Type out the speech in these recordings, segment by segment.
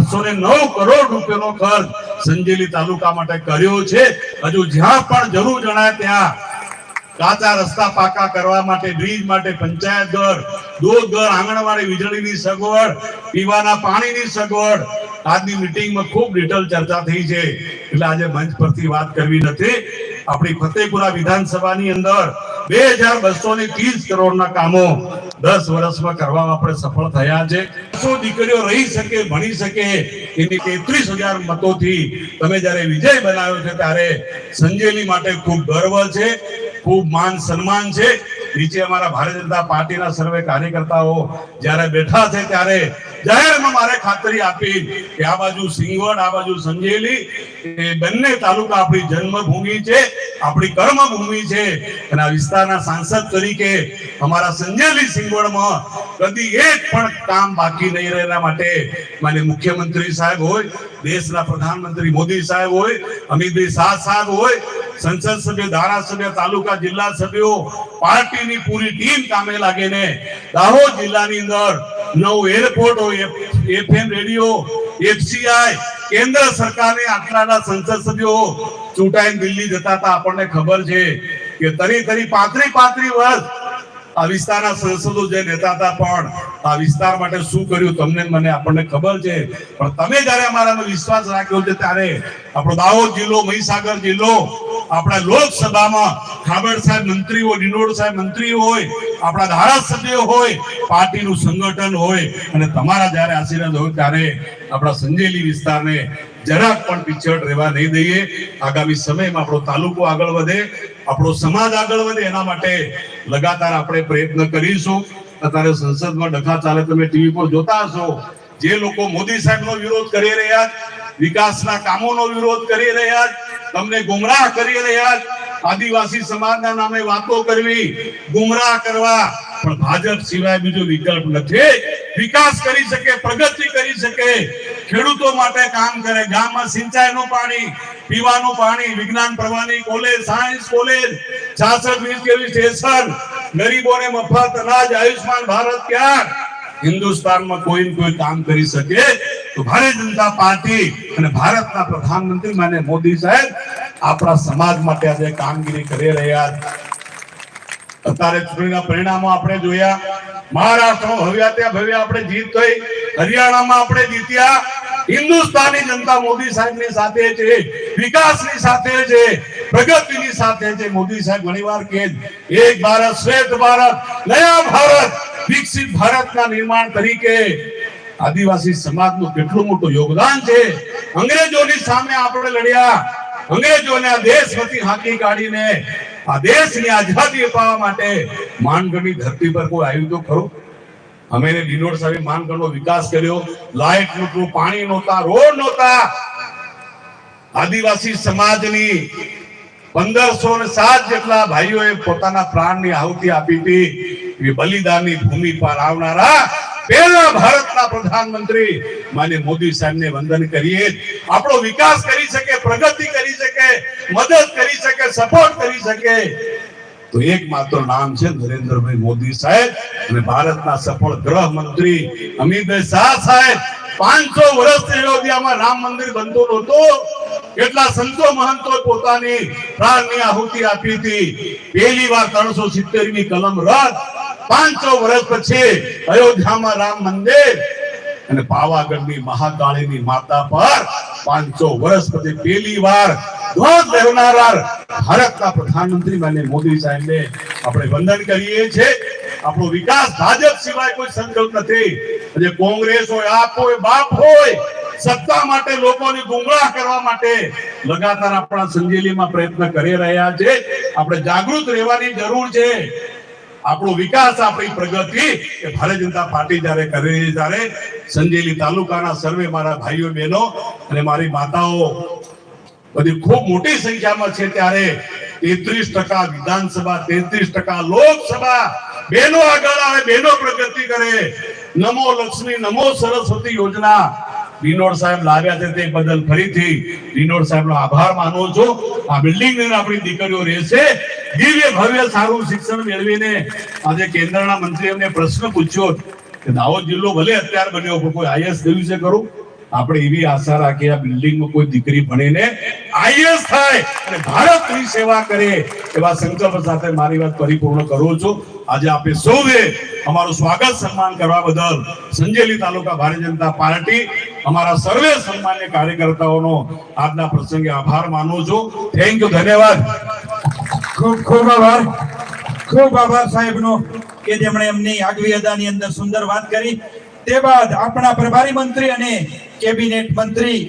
આઠસો ને નવ કરોડ રૂપિયાનો ખર્ચ સંજેલી તાલુકા માટે કર્યો છે. હજુ જ્યાં પણ જરૂર જણાય ત્યાં કાચા રસ્તા પાકા કરવા માટે, બ્રિજ માટે, પંચાયત ઘર દૂધ ઘર, આંગણવાડી વીજળીની સગવડ, પીવાના પાણીની સગવડ. આજની મિટિંગમાં ખૂબ ડિટેલ ચર્ચા થઈ છે. એટલે આજે મંચ પરથી વાત કરવી નથી. આપણી ફતેપુરા વિધાનસભાની અંદર બે હજાર બસો ને ત્રીસ કરોડના કામો દસ વર્ષમાં કરવામાં આપણે સફળ થયા છે. શું દીકરીઓ રહી શકે, ભણી શકે, એની તેત્રીસ હજાર મતોથી તમે જ્યારે વિજય બનાવ્યો છે, ત્યારે સંજેલી માટે ખૂબ ગર્વ છે, ખૂબ માન સન્માન છે. નીચે અમારા ભારતીય જનતા પાર્ટીના સર્વે કાર્યકર્તાઓ જ્યારે બેઠા છે ત્યારે જાહેરમાં મારે ખાતરી આપી કે આ બાજુ સિંગવડ, આ બાજુ સંજેલી, એ બંને તાલુકા આપણી જન્મભૂમિ છે, આપણી કર્મભૂમિ છે. અને આ વિસ્તારના સાંસદ તરીકે અમારા સંજેલી સિંગવડમાં કદી એક પણ કામ બાકી નહીં રહેના માટે માન્ય મુખ્યમંત્રી સાહેબ હોય, દેશના પ્રધાનમંત્રી મોદી સાહેબ હોય, અમિતભાઈ શાહ સાહેબ હોય સંસદ સભ્ય, ધારાસભ્ય, તાલુકા, જિલ્લા સભ્યો પાર્ટીની પૂરી ટીમ કામે લાગીને દાહોદ જિલ્લાની અંદર નવ એરપોર્ટ એફએમ રેડિયો એફસીઆઈ કેન્દ્ર સરકારની આટલાના સંસદ સભ્યો ચૂંટાઈને દિલ્હી જતા હતા. આપણને ખબર છે કે તરી તરી પાંત્રી પાંત્રી વર્ષ આ વિસ્તારના સંસદો જે નેતા હતા પણ આ વિસ્તાર માટે શું કર્યું તમને મને આપણને ખબર છે. પણ તમે જ્યારે અમારામાં વિશ્વાસ રાખ્યો છે ત્યારે આપણો દાહોદ જિલ્લો, મહીસાગર જિલ્લો આપણા લોકસભામાં ખાબડ સાહેબ મંત્રી હોય ડિંડોળ સાહેબ મંત્રી હોય, આપણા ધારાસભ્ય હોય, પાર્ટીનું સંગઠન હોય અને તમારા જ્યારે આશીર્વાદ હોય ત્યારે આપણા સંજેલી વિસ્તારને જરાક પણ પીછળ રહેવા નહીં દઈએ. આગામી સમયમાં આપણો તાલુકો આગળ વધે, આપણો સમાજ આગળ વધે, એના માટે લગાતાર આપણે પ્રયત્ન કરીશું. અત્યારે સંસદમાં ડખા ચાલે, તમે ટીવી પર જોતા હશો. જે લોકો મોદી સાહેબનો વિરોધ કરી રહ્યા વિકાસના કામોનો વિરોધ કરી રહ્યા તમને ગુમરાહ કરી રહ્યા આદિવાસી સમાજના નામે વાતો કરવી, ગુમરાહ કરવા. પણ ભાજપ સિવાય બીજો વિકલ્પ નથી. વિકાસ કરી શકે, પ્રગતિ કરી શકે. ખેડૂતો માટે કામ કરે. ગામમાં સિંચાઈનું પાણી, પીવાનું પાણી, વિજ્ઞાન પ્રવાહની કોલેજ સાયન્સ કોલેજ છાસઠ, વીસ કેવી સ્ટેશન ગરીબોને મફત અનાજ આયુષ્માન ભારત ક્યાં? હિન્દુસ્તાનમાં કોઈ ને કોઈ કામ કરી શકે. ભારતીય જનતા પાર્ટી અને ભારતના પ્રધાનમંત્રી માને મોદી સાહેબ આપણા સમાજ માટે આજે કામગીરી કરી રહ્યા અત્યારે ચૂંટણીના પરિણામો આપણે જોયા. મહારાષ્ટ્રમાં ભવ્યા ત્યાં ભવ્ય આપણે જીત થઈ. હરિયાણામાં આપણે જીત્યા. હિન્દુસ્તાની જનતા મોદી સાહેબની સાથે છે. વિકાસની સાથે છે. પ્રગતિની સાથે છે. મોદી સાહેબ ઘણીવાર કહે એક ભારત શ્રેષ્ઠ ભારત, નયા ભારત, વિકસિત ભારતના નિર્માણ તરીકે આદિવાસી સમાજનું કેટલું મોટું યોગદાન છે? અંગ્રેજોની સામે આપણે લડ્યા. અંગ્રેજોને આ દેશમાંથી હાંકી કાઢીને, આ દેશની આઝાદી અપાવવા માટે માનગઢની ધરતી પર કોઈ આવ્યું તો ખરું? અમે ડિનોડ સાહેબે માનગઢનો વિકાસ કર્યો. લાઇટ નહોતું, પાણી નહોતા, રોડ નહોતા. આદિવાસી સમાજની પંદરસો ને સાત જેટલા ભાઈઓએ પોતાના પ્રાણની આહુતિ આપી હતી. બલિદાનની ભૂમિ પર આવનારા પહેલા ભારતના પ્રધાનમંત્રી માન્ય મોદી સાહેબને વંદન કરીએ. આપણો વિકાસ કરી શકે, પ્રગતિ કરી શકે, મદદ કરી શકે, સપોર્ટ કરી શકે. તો એકમાત્ર નામ છે નરેન્દ્રભાઈ મોદી સાહેબ અને ભારતના સફળ ગૃહ મંત્રી અમિતભાઈ શાહ સાહેબ. પાંચસો વર્ષથી અયોધ્યામાં રામ મંદિર બનતું નહોતું. કેટલા સંતો મહંતો પોતાની પ્રાણની આહુતિ આપી હતી. પહેલી વાર ત્રણસો સિત્તેરની કલમ રદ પાંચસો વર્ષ પછી અયોધ્યામાં રામ મંદિર અને પાવાગઢની મહાકાળીની માતા પર પાંચસો વર્ષ પછી પહેલી વાર ધ્વજ લહેરાવનાર ભારતના પ્રધાનમંત્રી માન્ય મોદી સાહેબને આપણે વંદન કરીએ છીએ. આપણો વિકાસ ભાજપ સિવાય કોઈ સંકલ્પ નથી. આજે કોંગ્રેસ હોય, આપ હોય, બાપ હોય, સત્તા માટે લોકોને ગુમરાહ કરવા માટે લગાતાર આપણા સંજેલીમાં પ્રયત્ન કરી રહ્યા છે. આપણે જાગૃત રહેવાની જરૂર છે. આપણો વિકાસ, આપણી પ્રગતિ એ ભારતીય જનતા પાર્ટી જ્યારે કરી રહી ત્યારે સંજેલી તાલુકાના સર્વે મારા ભાઈઓ, બહેનો અને મારી માતાઓ બધી ખૂબ મોટી સંખ્યામાં છે ત્યારે તેત્રીસ ટકા વિધાનસભા, તેત્રીસ ટકા લોકસભા. બહેનો આગળ આવે, બહેનો પ્રગતિ કરે. નમો લક્ષ્મી, નમો સરસ્વતી યોજના વિનોદ સાહેબ લાવ્યા છે તે બદલ ફરીથી વિનોદ સાહેબનો આભાર માનું છું. આ બિલ્ડિંગ આપણી દીકરીઓ રહેશે. દિવ્ય, ભવ્ય, સારું શિક્ષણ મેળવીને આજે કેન્દ્રના મંત્રી એમને પ્રશ્ન પૂછ્યો કે દાહોદ જિલ્લો ભલે અત્યાર બન્યો પણ કોઈ આઈએસ થયું છે ખરું? આપણે એવી આશા રાખીએ આ બિલ્ડિંગમાં કોઈ દીકરી ભણીને આઈએસ થાય અને ભારતની સેવા કરે એવા સંકલ્પ સાથે મારી વાત પરિપૂર્ણ કરું છું. આજે આપે સૌએ અમારું સ્વાગત સન્માન કરવા બદલ સંજેલી તાલુકા ભારતીય જનતા પાર્ટી અમારા સર્વે સન્માન્ય કાર્યકર્તાઓનો આજના પ્રસંગે આભાર માનું છું. થેન્ક યુ ધન્યવાદ. ખૂબ ખૂબ આભાર. ખૂબ આભાર સાહેબનો કે જેમણે એમની આગવી અદાની અંદર સુંદર વાત કરી. તે બાદ આપણા પ્રભારી મંત્રી અને કેબિનેટ મંત્રી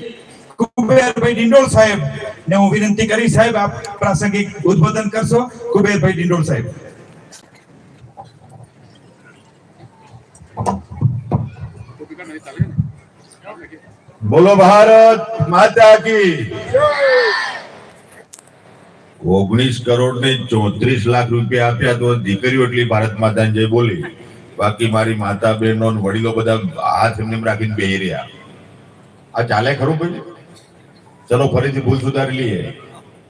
કુબેરભાઈ ડિંડોળ સાહેબ ને હું વિનંતી કરી સાહેબ, આપ પ્રાસંગિક ઉદ્બોધન કરશો. કુબેરભાઈ ડિંડોળ સાહેબ. બોલો ભારત માતા કી. ઓગણીસ કરોડ ને ચોત્રીસ લાખ રૂપિયા આપ્યા તો દીકરીઓ એટલી ભારત માતાને જય બોલી. બાકી મારી માતા બહેનો વડીલો બધા હાથ એમને રાખીને બેહી રહ્યા. આ ચાલે ખરું ભાઈ? ચલો ફરીથી ભૂલ સુધારી લઈએ.